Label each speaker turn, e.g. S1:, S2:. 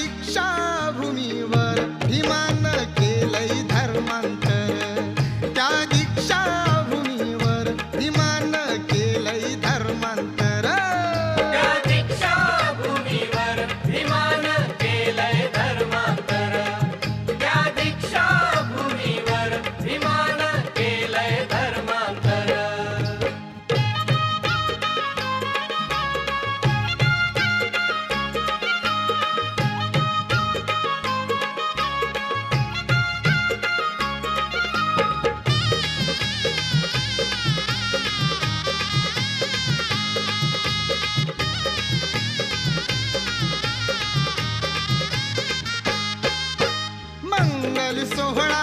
S1: दीक्षा भूमीवर भीमान केलई धर्मांतर. त्यागी रंगल सोहळा